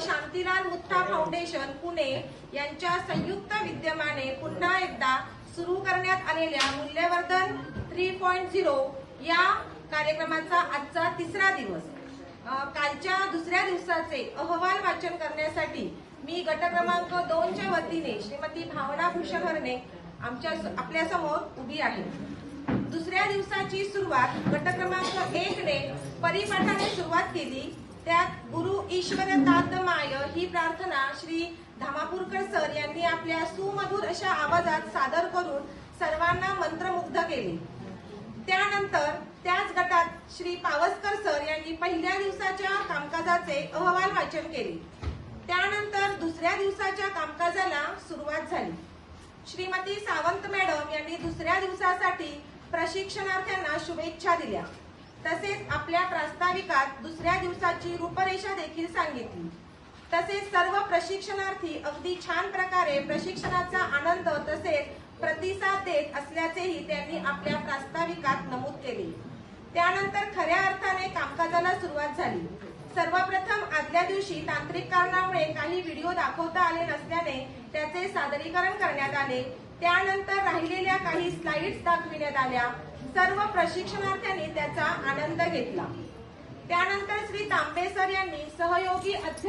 शांतीलाल मुत्ता foundation Pune यांच्या संयुक्त विद्यमाने पुन्हा एकदा सुरू करण्यात आलेल्या मूल्यवर्धन थ्री पॉईंट झिरो या कार्यक्रमाचा आजचा तिसरा दिवस. कालच्या दुसऱ्या दिवसाचे अहवाल वाचन करण्यासाठी मी गट क्रमांक दोनच्या वतीने श्रीमती भावना भूषण आमच्या आपल्यासमोर उभी आहे. दुसऱ्या दिवसाची सुरुवात गट क्रमांक एक ने परिपाठाने सुरुवात केली. त्यात गुरु ईश्वर तात माय ही प्रार्थना श्री धामापूरकर सर यांनी आपल्या सुमधुर अशा आवाजात सादर करून सर्वांना मंत्रमुग्ध केले. त्यानंतर त्याच गटात श्री पावसकर सर यांनी पहिल्या दिवसाच्या कामकाजाचे अहवाल वाचन केले. त्यानंतर दुसऱ्या दिवसाच्या कामकाजाला सुरुवात झाली. श्रीमती सावंत मॅडम यांनी दुसऱ्या दिवसासाठी प्रशिक्षणार्थ्यांना शुभेच्छा दिल्या. तसेच आपल्या प्रास्ताविकात दुसऱ्या दिवसाची रूपरेषा देखील सांगितली. तसेच सर्व प्रशिक्षणार्थी अगदी छान प्रकारे प्रशिक्षणाचा आनंद तसेच प्रतिसाद देत असल्याचेही त्यांनी आपल्या प्रास्ताविकात नमूद केले. त्यानंतर खऱ्या अर्थाने कामकाजाला सुरुवात झाली. सर्वप्रथम आदल्या दिवशी तांत्रिक कारणामुळे काही व्हिडिओ दाखवता आले नसल्याने त्याचे सादरीकरण करण्यात आले. त्यानंतर राहिलेल्या काही स्लाइड्स दाखविण्यात आल्या. सर्व प्रशिक्षणार्थ्यांनी त्याचा आनंद घेतला. त्यानंतर श्री तांबे सर यांनी सहयोगी अध्यापक